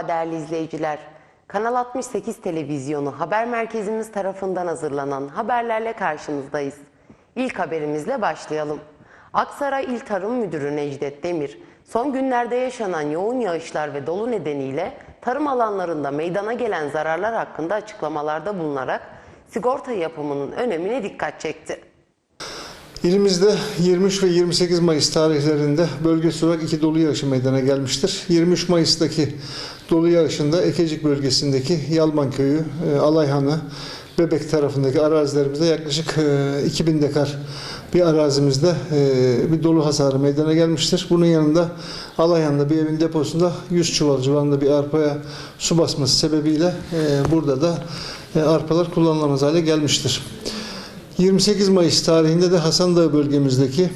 Merhaba değerli izleyiciler. Kanal 68 Televizyonu haber merkezimiz tarafından hazırlanan haberlerle karşınızdayız. İlk haberimizle başlayalım. Aksaray İl Tarım Müdürü Necdet Demir, son günlerde yaşanan yoğun yağışlar ve dolu nedeniyle tarım alanlarında meydana gelen zararlar hakkında açıklamalarda bulunarak sigorta yapımının önemine dikkat çekti. İlimizde 23 ve 28 Mayıs tarihlerinde bölgesel olarak iki dolu yağışı meydana gelmiştir. 23 Mayıs'taki dolu yağışında Ekecik bölgesindeki Yalman Köyü, e, Alayhanı, Bebek tarafındaki arazilerimizde yaklaşık e, 2000 dekar bir arazimizde e, bir dolu hasarı meydana gelmiştir. Bunun yanında Alayhan'da bir evin deposunda 100 çuval civarında bir arpaya su basması sebebiyle e, burada da e, arpalar kullanılamaz hale gelmiştir. 28 Mayıs tarihinde de Hasan Dağı bölgemizdeki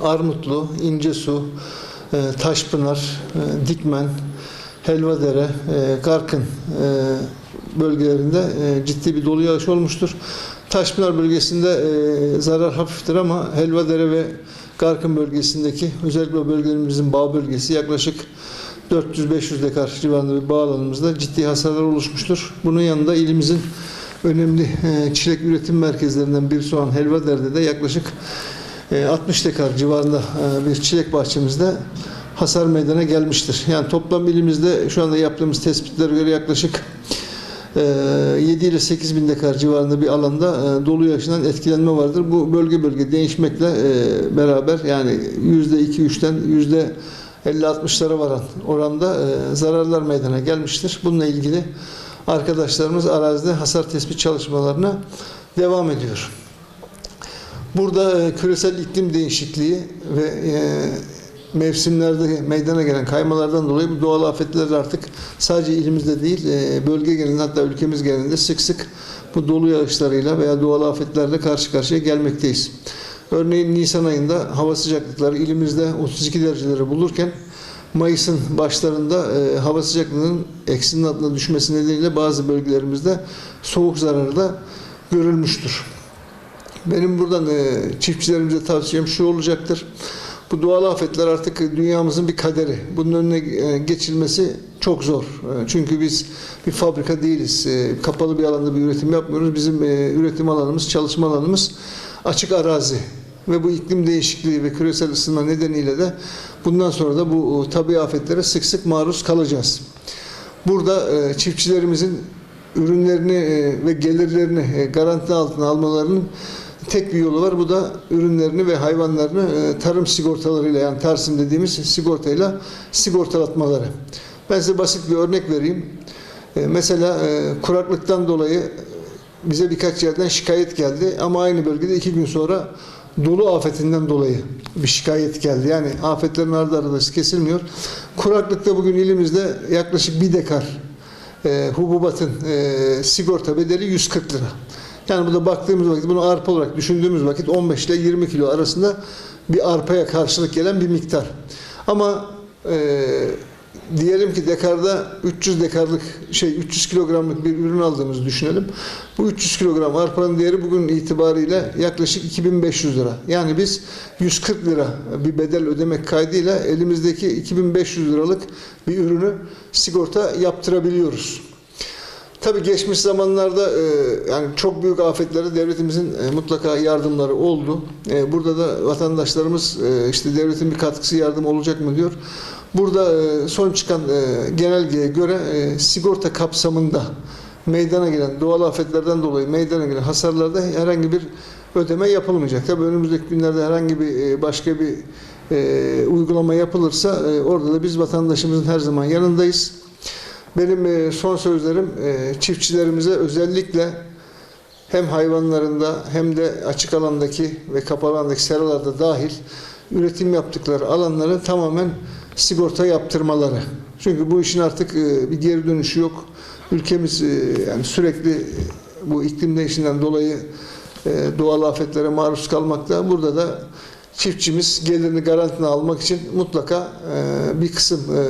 Armutlu, İncesu, e, Taşpınar, e, Dikmen, Helvadere, e, Garkın e, bölgelerinde e, ciddi bir dolu yağış olmuştur. Taşpınar bölgesinde e, zarar hafiftir ama Helvadere ve Garkın bölgesindeki özellikle bölgelerimizin bağ bölgesi yaklaşık 400-500 dekar civarında bir bağ alanımızda ciddi hasarlar oluşmuştur. Bunun yanında ilimizin önemli e, çilek üretim merkezlerinden birisi olan Helvadere'de de yaklaşık e, 60 dekar civarında e, bir çilek bahçemizde hasar meydana gelmiştir. Yani toplam ilimizde şu anda yaptığımız tespitlere göre yaklaşık e, 7 ile 8 bin dekar civarında bir alanda e, dolu yağışından etkilenme vardır. Bu bölge bölge değişmekle e, beraber yani %2-3'ten %50-60'lara varan oranda e, zararlar meydana gelmiştir. Bununla ilgili arkadaşlarımız arazide hasar tespit çalışmalarına devam ediyor. Burada e, küresel iklim değişikliği ve e, mevsimlerde meydana gelen kaymalardan dolayı bu doğal afetler artık sadece ilimizde değil e, bölge genelinde hatta ülkemiz genelinde sık sık bu dolu yağışlarıyla veya doğal afetlerle karşı karşıya gelmekteyiz. Örneğin Nisan ayında hava sıcaklıkları ilimizde 32 dereceleri bulurken Mayıs'ın başlarında e, hava sıcaklığının eksinin altına düşmesi nedeniyle bazı bölgelerimizde soğuk zararı da görülmüştür. Benim buradan e, çiftçilerimize tavsiyem şu olacaktır. Bu doğal afetler artık dünyamızın bir kaderi. Bunun önüne e, geçilmesi çok zor. E, Çünkü biz bir fabrika değiliz. E, Kapalı bir alanda bir üretim yapmıyoruz. Bizim üretim alanımız, çalışma alanımız açık arazi. Ve bu iklim değişikliği ve küresel ısınma nedeniyle de bundan sonra da bu tabi afetlere sık sık maruz kalacağız. Burada çiftçilerimizin ürünlerini ve gelirlerini garanti altına almalarının tek bir yolu var. Bu da ürünlerini ve hayvanlarını e, tarım sigortalarıyla yani Tarsim dediğimiz sigortayla sigortalatmaları. Ben size basit bir örnek vereyim. E, Mesela e, kuraklıktan dolayı bize birkaç yerden şikayet geldi ama aynı bölgede iki gün sonra dolu afetinden dolayı bir şikayet geldi. Yani afetlerin ardı arası kesilmiyor. Kuraklıkta bugün ilimizde yaklaşık bir dekar e, hububatın e, sigorta bedeli 140 lira. Yani burada baktığımız vakit bunu arpa olarak düşündüğümüz vakit 15 ile 20 kilo arasında bir arpaya karşılık gelen bir miktar. Ama e, diyelim ki dekarda 300 dekarlık şey 300 kilogramlık bir ürün aldığımızı düşünelim. Bu 300 kilogram arpanın değeri bugün itibariyle yaklaşık 2500 lira. Yani biz 140 lira bir bedel ödemek kaydıyla elimizdeki 2500 liralık bir ürünü sigorta yaptırabiliyoruz. Tabii geçmiş zamanlarda e, yani çok büyük afetlere devletimizin e, mutlaka yardımları oldu. E, burada da vatandaşlarımız e, işte devletin bir katkısı yardım olacak mı diyor. Burada e, son çıkan e, genelgeye göre e, sigorta kapsamında meydana gelen doğal afetlerden dolayı meydana gelen hasarlarda herhangi bir ödeme yapılmayacak. Tabii önümüzdeki günlerde herhangi bir e, başka bir e, uygulama yapılırsa e, orada da biz vatandaşımızın her zaman yanındayız. Benim e, son sözlerim e, çiftçilerimize özellikle hem hayvanlarında hem de açık alandaki ve kapalı alandaki seralarda dahil üretim yaptıkları alanları tamamen sigorta yaptırmaları. Çünkü bu işin artık e, bir geri dönüşü yok. Ülkemiz yani sürekli bu iklim değişiminden dolayı doğal afetlere maruz kalmakta. Burada da çiftçimiz gelirini garantine almak için mutlaka e, bir kısım e,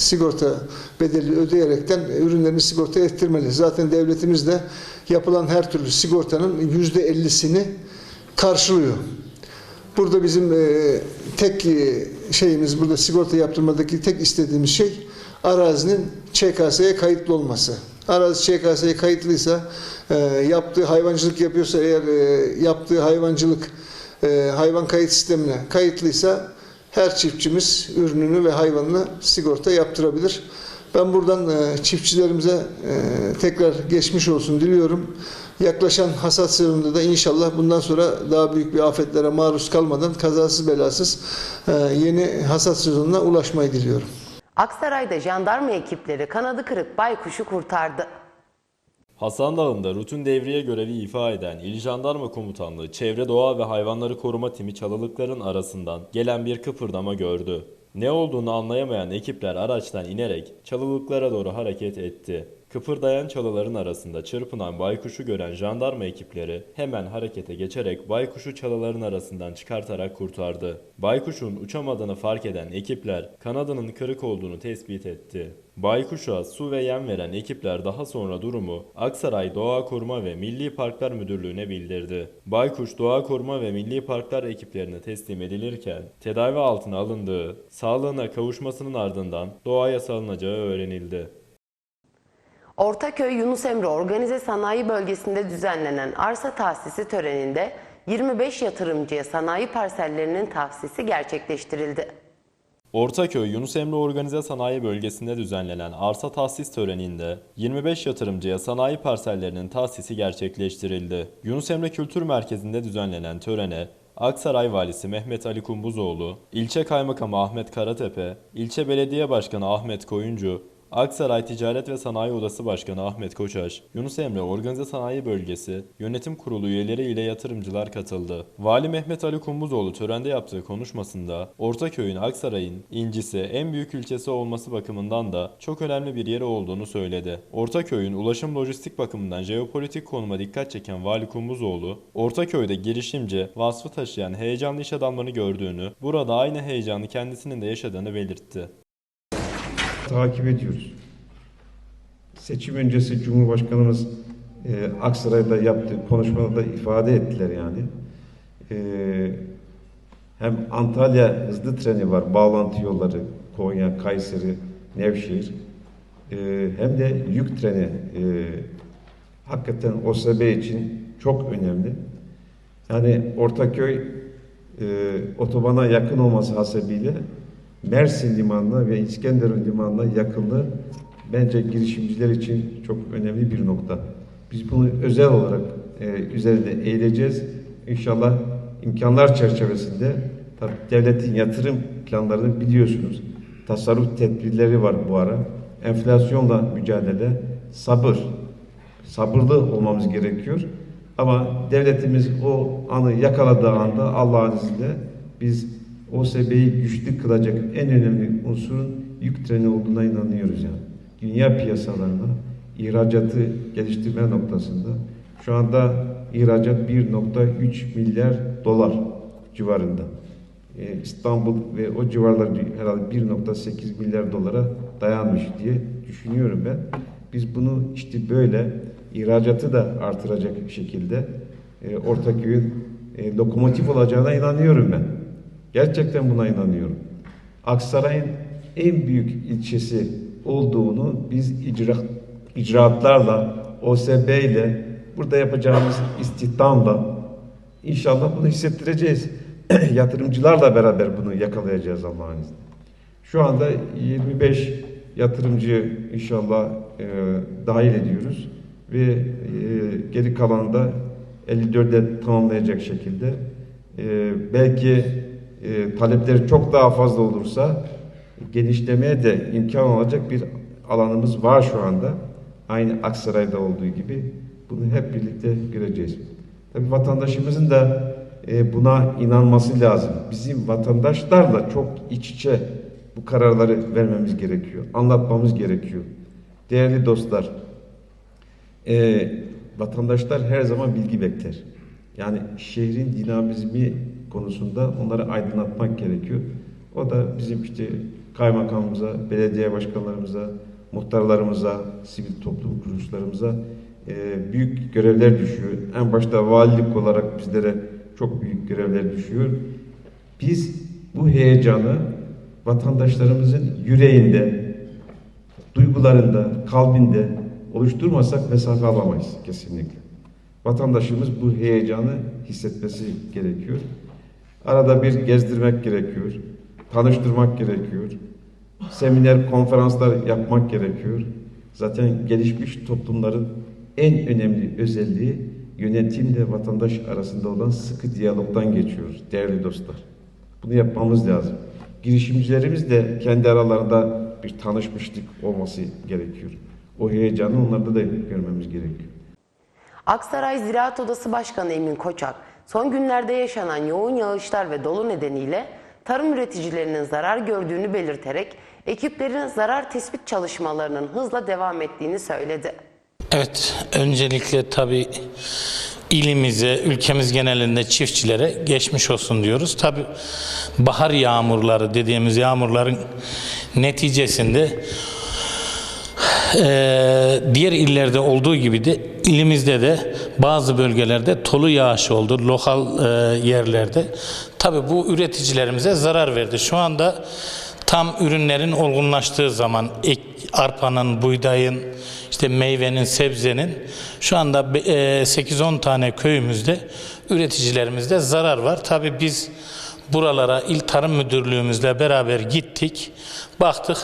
sigorta bedeli ödeyerekten ürünlerini sigorta ettirmeli. Zaten devletimiz de yapılan her türlü sigortanın yüzde ellisini karşılıyor. Burada bizim e, tek şeyimiz burada sigorta yaptırmadaki tek istediğimiz şey arazinin ÇKS'ye kayıtlı olması. Arazi ÇKS'ye kayıtlıysa e, yaptığı hayvancılık yapıyorsa eğer yaptığı hayvancılık e, hayvan kayıt sistemine kayıtlıysa her çiftçimiz ürününü ve hayvanını sigorta yaptırabilir. Ben buradan e, çiftçilerimize e, tekrar geçmiş olsun diliyorum. Yaklaşan hasat sezonunda da inşallah bundan sonra daha büyük bir afetlere maruz kalmadan kazasız belasız yeni hasat sezonuna ulaşmayı diliyorum. Aksaray'da jandarma ekipleri kanadı kırık baykuşu kurtardı. Hasan Dağı'nda rutin devriye görevi ifa eden İl Jandarma Komutanlığı Çevre Doğa ve Hayvanları Koruma Timi çalılıkların arasından gelen bir kıpırdama gördü. Ne olduğunu anlayamayan ekipler araçtan inerek çalılıklara doğru hareket etti. Kıpırdayan çalıların arasında çırpınan baykuşu gören jandarma ekipleri hemen harekete geçerek baykuşu çalıların arasından çıkartarak kurtardı. Baykuşun uçamadığını fark eden ekipler kanadının kırık olduğunu tespit etti. Baykuş'a su ve yem veren ekipler daha sonra durumu Aksaray Doğa Koruma ve Milli Parklar Müdürlüğü'ne bildirdi. Baykuş Doğa Koruma ve Milli Parklar ekiplerine teslim edilirken tedavi altına alındığı, sağlığına kavuşmasının ardından doğaya salınacağı öğrenildi. Ortaköy Yunus Emre Organize Sanayi Bölgesi'nde düzenlenen arsa tahsisi töreninde 25 yatırımcıya sanayi parsellerinin tahsisi gerçekleştirildi. Ortaköy Yunus Emre Organize Sanayi Bölgesi'nde düzenlenen arsa tahsis töreninde 25 yatırımcıya sanayi parsellerinin tahsisi gerçekleştirildi. Yunus Emre Kültür Merkezi'nde düzenlenen törene Aksaray Valisi Mehmet Ali Kumbuzoğlu, İlçe Kaymakamı Ahmet Karatepe, İlçe Belediye Başkanı Ahmet Koyuncu, Aksaray Ticaret ve Sanayi Odası Başkanı Ahmet Koçaş, Yunus Emre Organize Sanayi Bölgesi Yönetim Kurulu üyeleri ile yatırımcılar katıldı. Vali Mehmet Ali Kumbuzoğlu törende yaptığı konuşmasında Ortaköy'ün Aksaray'ın incisi en büyük ilçesi olması bakımından da çok önemli bir yeri olduğunu söyledi. Ortaköy'ün ulaşım lojistik bakımından jeopolitik konuma dikkat çeken Vali Kumbuzoğlu, Ortaköy'de girişimci, vasfı taşıyan heyecanlı iş adamlarını gördüğünü, burada aynı heyecanı kendisinin de yaşadığını belirtti. Takip ediyoruz. Seçim öncesi Cumhurbaşkanımız e, Aksaray'da yaptığı konuşmada da ifade ettiler yani. E, hem Antalya hızlı treni var, bağlantı yolları Konya, Kayseri, Nevşehir. E, hem de yük treni e, hakikaten OSB için çok önemli. Yani Ortaköy e, otobana yakın olması hasebiyle Mersin limanına ve İskenderun limanına yakınlığı bence girişimciler için çok önemli bir nokta. Biz bunu özel olarak e, üzerinde eğileceğiz. İnşallah imkanlar çerçevesinde tabii devletin yatırım planlarını biliyorsunuz. Tasarruf tedbirleri var bu ara. Enflasyonla mücadele, sabır, sabırlı olmamız gerekiyor. Ama devletimiz o anı yakaladığı anda Allah'ın izniyle biz OSB'yi güçlü kılacak en önemli unsurun yük treni olduğuna inanıyoruz yani. Dünya piyasalarına ihracatı geliştirme noktasında şu anda ihracat 1.3 milyar dolar civarında. Ee, İstanbul ve o civarlar herhalde 1.8 milyar dolara dayanmış diye düşünüyorum ben. Biz bunu işte böyle ihracatı da artıracak şekilde e, Ortaköy'ün e, lokomotif olacağına inanıyorum ben. Gerçekten buna inanıyorum. Aksaray'ın en büyük ilçesi olduğunu biz icra, icraatlarla, OSB ile, burada yapacağımız istihdamla inşallah bunu hissettireceğiz. Yatırımcılarla beraber bunu yakalayacağız Allah'ın izniyle. Şu anda 25 yatırımcı inşallah e, dahil ediyoruz ve e, geri kalan da 54'e tamamlayacak şekilde e, belki e, talepleri çok daha fazla olursa genişlemeye de imkan olacak bir alanımız var şu anda. Aynı Aksaray'da olduğu gibi bunu hep birlikte göreceğiz. Tabii vatandaşımızın da e, buna inanması lazım. Bizim vatandaşlarla çok iç içe bu kararları vermemiz gerekiyor. Anlatmamız gerekiyor. Değerli dostlar, e, vatandaşlar her zaman bilgi bekler. Yani şehrin dinamizmi konusunda onları aydınlatmak gerekiyor. O da bizim işte kaymakamımıza, belediye başkanlarımıza, muhtarlarımıza, sivil toplum kuruluşlarımıza e, büyük görevler düşüyor. En başta valilik olarak bizlere çok büyük görevler düşüyor. Biz bu heyecanı vatandaşlarımızın yüreğinde duygularında, kalbinde oluşturmasak mesafe alamayız kesinlikle. Vatandaşımız bu heyecanı hissetmesi gerekiyor. Arada bir gezdirmek gerekiyor, tanıştırmak gerekiyor, seminer, konferanslar yapmak gerekiyor. Zaten gelişmiş toplumların en önemli özelliği yönetimle vatandaş arasında olan sıkı diyalogdan geçiyor değerli dostlar. Bunu yapmamız lazım. Girişimcilerimiz de kendi aralarında bir tanışmışlık olması gerekiyor. O heyecanı onlarda da görmemiz gerekiyor. Aksaray Ziraat Odası Başkanı Emin Koçak, son günlerde yaşanan yoğun yağışlar ve dolu nedeniyle tarım üreticilerinin zarar gördüğünü belirterek ekiplerin zarar tespit çalışmalarının hızla devam ettiğini söyledi. Evet, öncelikle tabii ilimize, ülkemiz genelinde çiftçilere geçmiş olsun diyoruz. Tabii bahar yağmurları dediğimiz yağmurların neticesinde eee, diğer illerde olduğu gibi de ilimizde de bazı bölgelerde tolu yağış oldu lokal eee, yerlerde. Tabii bu üreticilerimize zarar verdi. Şu anda tam ürünlerin olgunlaştığı zaman ek, arpanın, buğdayın, işte meyvenin, sebzenin şu anda be- eee, 8-10 tane köyümüzde üreticilerimizde zarar var. Tabii biz buralara İl Tarım Müdürlüğümüzle beraber gittik. Baktık.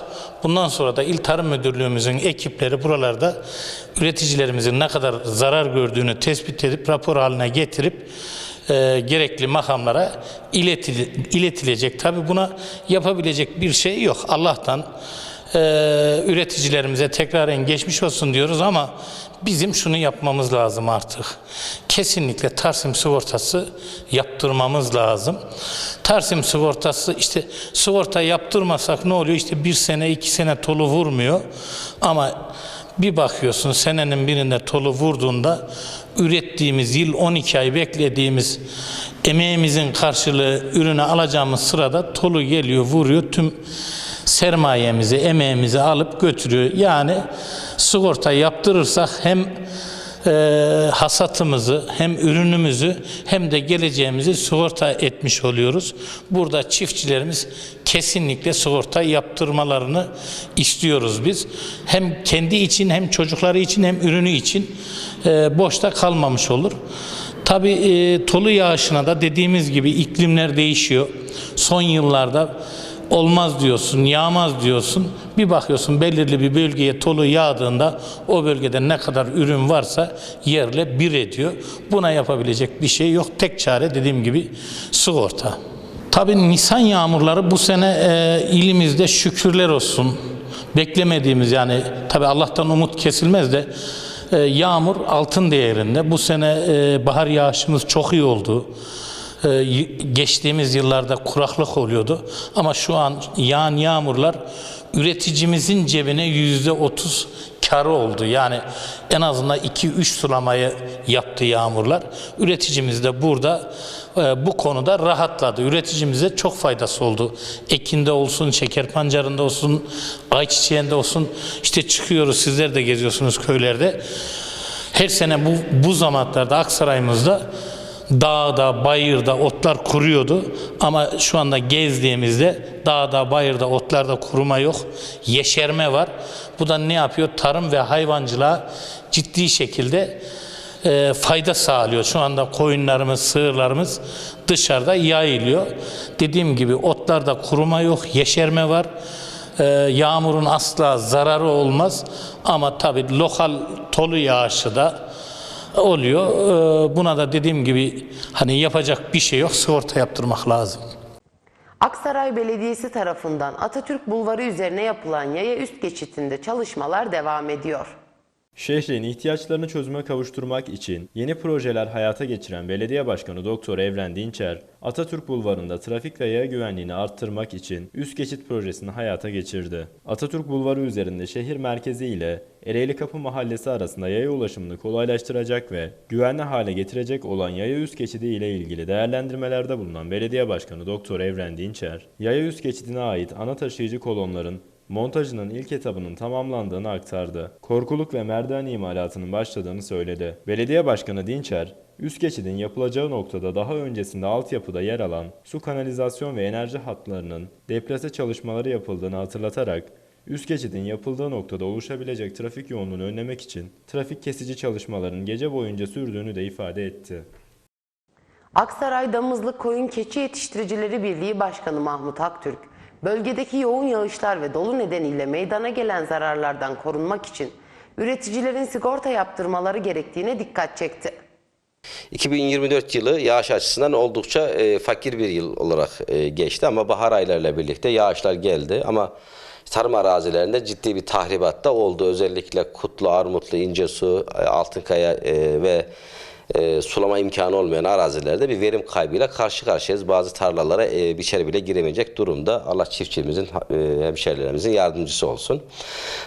Bundan sonra da İl Tarım Müdürlüğümüzün ekipleri buralarda üreticilerimizin ne kadar zarar gördüğünü tespit edip rapor haline getirip e, gerekli makamlara iletil- iletilecek. Tabi buna yapabilecek bir şey yok. Allah'tan e, üreticilerimize tekraren geçmiş olsun diyoruz ama bizim şunu yapmamız lazım artık. Kesinlikle Tarsim sigortası yaptırmamız lazım. Tarsim sigortası işte sigorta yaptırmasak ne oluyor? İşte bir sene iki sene tolu vurmuyor ama bir bakıyorsun senenin birinde tolu vurduğunda ürettiğimiz yıl 12 ay beklediğimiz emeğimizin karşılığı ürünü alacağımız sırada tolu geliyor vuruyor tüm sermayemizi emeğimizi alıp götürüyor. Yani sigorta yaptırırsak hem e, hasatımızı hem ürünümüzü hem de geleceğimizi sigorta etmiş oluyoruz. Burada çiftçilerimiz kesinlikle sigorta yaptırmalarını istiyoruz biz. Hem kendi için hem çocukları için hem ürünü için e, boşta kalmamış olur. Tabii e, tolu yağışına da dediğimiz gibi iklimler değişiyor. Son yıllarda olmaz diyorsun, yağmaz diyorsun. Bir bakıyorsun belirli bir bölgeye tolu yağdığında o bölgede ne kadar ürün varsa yerle bir ediyor. Buna yapabilecek bir şey yok. Tek çare dediğim gibi sigorta. Tabii Nisan yağmurları bu sene e, ilimizde şükürler olsun. Beklemediğimiz yani tabii Allah'tan umut kesilmez de e, yağmur altın değerinde. Bu sene e, bahar yağışımız çok iyi oldu. Ee, geçtiğimiz yıllarda kuraklık oluyordu ama şu an yağan yağmurlar üreticimizin cebine yüzde otuz karı oldu. Yani en azından 2-3 sulamayı yaptı yağmurlar. Üreticimiz de burada e, bu konuda rahatladı. Üreticimize çok faydası oldu. Ekinde olsun, şeker pancarında olsun, ayçiçeğinde olsun. İşte çıkıyoruz sizler de geziyorsunuz köylerde. Her sene bu, bu zamanlarda Aksaray'ımızda dağda, bayırda otlar kuruyordu. Ama şu anda gezdiğimizde dağda, bayırda, otlarda kuruma yok. Yeşerme var. Bu da ne yapıyor? Tarım ve hayvancılığa ciddi şekilde e, fayda sağlıyor. Şu anda koyunlarımız, sığırlarımız dışarıda yayılıyor. Dediğim gibi otlarda kuruma yok, yeşerme var. Ee, yağmurun asla zararı olmaz ama tabii lokal tolu yağışı da oluyor. Ee, buna da dediğim gibi hani yapacak bir şey yok sigorta yaptırmak lazım. Aksaray Belediyesi tarafından Atatürk Bulvarı üzerine yapılan yaya üst geçitinde çalışmalar devam ediyor. Şehrin ihtiyaçlarını çözüme kavuşturmak için yeni projeler hayata geçiren Belediye Başkanı Doktor Evren Dinçer, Atatürk Bulvarı'nda trafik ve yaya güvenliğini arttırmak için üst geçit projesini hayata geçirdi. Atatürk Bulvarı üzerinde şehir merkezi ile Ereğli Kapı Mahallesi arasında yaya ulaşımını kolaylaştıracak ve güvenli hale getirecek olan yaya üst geçidi ile ilgili değerlendirmelerde bulunan Belediye Başkanı Doktor Evren Dinçer, yaya üst geçidine ait ana taşıyıcı kolonların montajının ilk etabının tamamlandığını aktardı. Korkuluk ve merdiven imalatının başladığını söyledi. Belediye Başkanı Dinçer, üst geçidin yapılacağı noktada daha öncesinde altyapıda yer alan su kanalizasyon ve enerji hatlarının deplase çalışmaları yapıldığını hatırlatarak Üst geçidin yapıldığı noktada oluşabilecek trafik yoğunluğunu önlemek için trafik kesici çalışmaların gece boyunca sürdüğünü de ifade etti. Aksaray Damızlık Koyun Keçi Yetiştiricileri Birliği Başkanı Mahmut Aktürk, bölgedeki yoğun yağışlar ve dolu nedeniyle meydana gelen zararlardan korunmak için üreticilerin sigorta yaptırmaları gerektiğine dikkat çekti. 2024 yılı yağış açısından oldukça e, fakir bir yıl olarak e, geçti ama bahar aylarıyla birlikte yağışlar geldi ama tarım arazilerinde ciddi bir tahribat da oldu. Özellikle Kutlu, Armutlu, İncesu, e, Altınkaya e, ve e, sulama imkanı olmayan arazilerde bir verim kaybıyla karşı karşıyayız. Bazı tarlalara e, biçer bile giremeyecek durumda. Allah çiftçimizin, e, hemşerilerimizin yardımcısı olsun.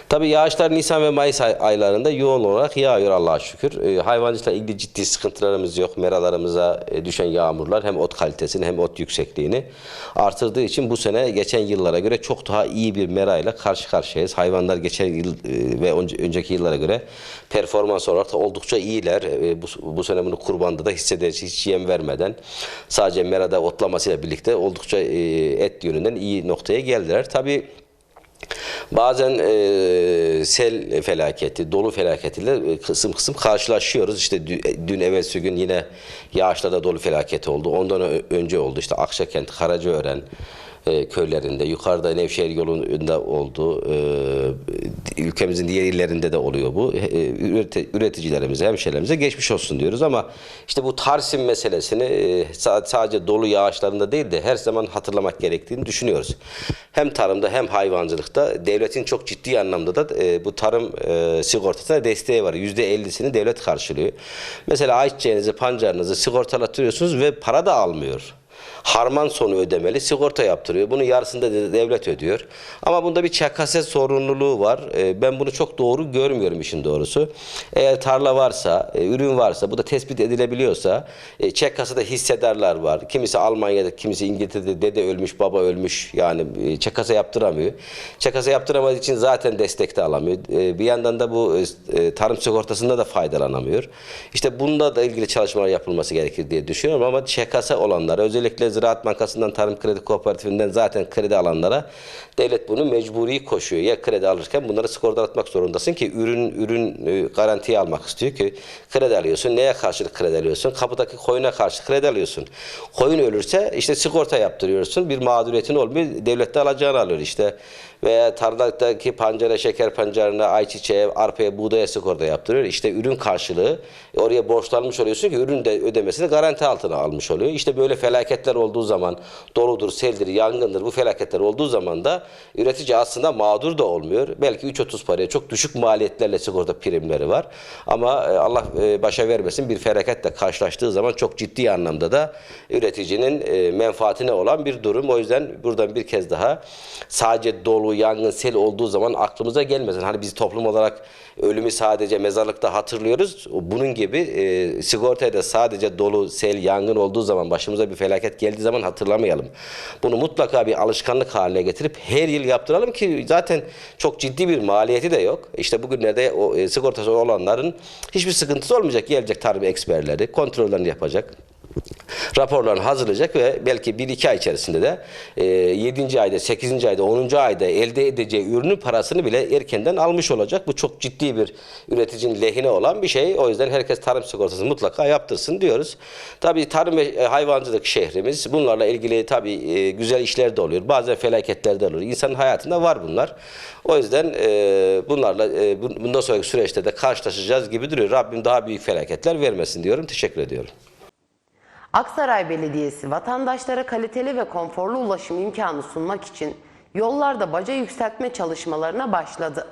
Tabii yağışlar Nisan ve Mayıs ay- aylarında yoğun olarak yağıyor Allah'a şükür. E, hayvancılıkla ilgili ciddi sıkıntılarımız yok. Meralarımıza e, düşen yağmurlar hem ot kalitesini hem ot yüksekliğini artırdığı için bu sene geçen yıllara göre çok daha iyi bir merayla karşı karşıyayız. Hayvanlar geçen yıl e, ve önce- önceki yıllara göre performans olarak da oldukça iyiler. E, bu, bu bunu kurbanda da hissederiz hiç yem vermeden. Sadece merada otlamasıyla birlikte oldukça e, et yönünden iyi noktaya geldiler. Tabii Bazen e, sel felaketi, dolu felaketiyle e, kısım kısım karşılaşıyoruz. İşte dü- dün evvelsi gün yine yağışlarda dolu felaketi oldu. Ondan önce oldu. İşte Akçakent, Karacaören e, köylerinde, yukarıda Nevşehir yolunda oldu. E, ülkemizin diğer illerinde de oluyor bu. E, üreti- üreticilerimize, hemşehrilerimize geçmiş olsun diyoruz ama işte bu Tarsim meselesini e, sa- sadece dolu yağışlarında değil de her zaman hatırlamak gerektiğini düşünüyoruz. Hem tarımda hem hayvancılıkta devletin çok ciddi anlamda da e, bu tarım e, sigortasına desteği var. %50'sini devlet karşılıyor. Mesela ayçiçeğinizi, pancarınızı sigortalatıyorsunuz ve para da almıyor harman sonu ödemeli sigorta yaptırıyor. Bunun yarısını da de- devlet ödüyor. Ama bunda bir çakaset sorumluluğu var. E, Ben bunu çok doğru görmüyorum işin doğrusu. Eğer tarla varsa, e, ürün varsa, bu da tespit edilebiliyorsa, e, çekası da hissedarlar var. Kimisi Almanya'da, kimisi İngiltere'de dede ölmüş, baba ölmüş. Yani e, çekasa yaptıramıyor. Çekasa yaptıramadığı için zaten destek de alamıyor. Bir yandan da bu tarım sigortasında da faydalanamıyor. İşte bunda da ilgili çalışmalar yapılması gerekir diye düşünüyorum ama çekasa olanlara özellikle Ziraat Bankası'ndan Tarım Kredi Kooperatifinden zaten kredi alanlara devlet bunu mecburi koşuyor. Ya kredi alırken bunları sigortalatmak zorundasın ki ürün ürün e, garantiye almak istiyor ki kredi alıyorsun. Neye karşılık kredi alıyorsun? Kapıdaki koyuna karşı kredi alıyorsun. Koyun ölürse işte sigorta yaptırıyorsun. Bir mağduriyetin olmuyor. Devlet de alacağını alıyor işte. Veya tarladaki pancara, şeker pancarına, ayçiçeğe, arpaya, buğdaya sigorta yaptırıyor. İşte ürün karşılığı oraya borçlanmış oluyorsun ki ürün de ödemesini garanti altına almış oluyor. İşte böyle felaketler olduğu zaman doludur, seldir, yangındır bu felaketler olduğu zaman da üretici aslında mağdur da olmuyor. Belki 3.30 paraya çok düşük maliyetlerle sigorta primleri var. Ama e, Allah e, başa vermesin bir felaketle karşılaştığı zaman çok ciddi anlamda da üreticinin e, menfaatine olan bir durum. O yüzden buradan bir kez daha sadece dolu, yangın, sel olduğu zaman aklımıza gelmesin. Hani biz toplum olarak ölümü sadece mezarlıkta hatırlıyoruz. Bunun gibi e, sigortayı da sadece dolu, sel, yangın olduğu zaman başımıza bir felaket geldiği zaman hatırlamayalım. Bunu mutlaka bir alışkanlık haline getirip her yıl yaptıralım ki zaten çok ciddi bir maliyeti de yok. İşte bugünlerde o e, sigortası olanların hiçbir sıkıntısı olmayacak. Gelecek tarım eksperleri kontrollerini yapacak raporlarını hazırlayacak ve belki 1-2 ay içerisinde de e, 7. ayda, 8. ayda, 10. ayda elde edeceği ürünün parasını bile erkenden almış olacak. Bu çok ciddi bir üreticinin lehine olan bir şey. O yüzden herkes tarım sigortası mutlaka yaptırsın diyoruz. Tabii tarım ve e, hayvancılık şehrimiz bunlarla ilgili tabii e, güzel işler de oluyor. Bazen felaketler de oluyor. İnsanın hayatında var bunlar. O yüzden e, bunlarla bu- bundan sonraki süreçte de karşılaşacağız gibi duruyor. Rabbim daha büyük felaketler vermesin diyorum. Teşekkür ediyorum. Aksaray Belediyesi vatandaşlara kaliteli ve konforlu ulaşım imkanı sunmak için yollarda baca yükseltme çalışmalarına başladı.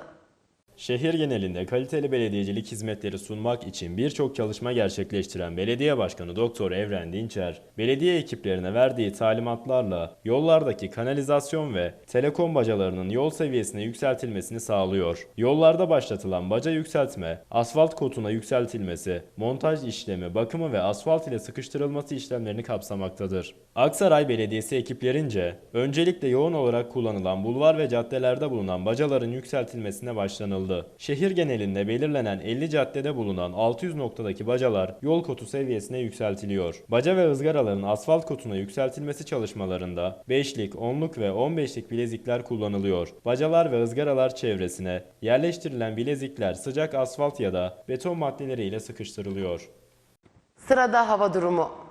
Şehir genelinde kaliteli belediyecilik hizmetleri sunmak için birçok çalışma gerçekleştiren Belediye Başkanı Doktor Evren Dinçer, belediye ekiplerine verdiği talimatlarla yollardaki kanalizasyon ve telekom bacalarının yol seviyesine yükseltilmesini sağlıyor. Yollarda başlatılan baca yükseltme, asfalt kotuna yükseltilmesi, montaj işlemi, bakımı ve asfalt ile sıkıştırılması işlemlerini kapsamaktadır. Aksaray Belediyesi ekiplerince öncelikle yoğun olarak kullanılan bulvar ve caddelerde bulunan bacaların yükseltilmesine başlanıldı. Kapatıldı. Şehir genelinde belirlenen 50 caddede bulunan 600 noktadaki bacalar yol kotu seviyesine yükseltiliyor. Baca ve ızgaraların asfalt kotuna yükseltilmesi çalışmalarında 5'lik, 10'luk ve 15'lik bilezikler kullanılıyor. Bacalar ve ızgaralar çevresine yerleştirilen bilezikler sıcak asfalt ya da beton maddeleriyle sıkıştırılıyor. Sırada hava durumu.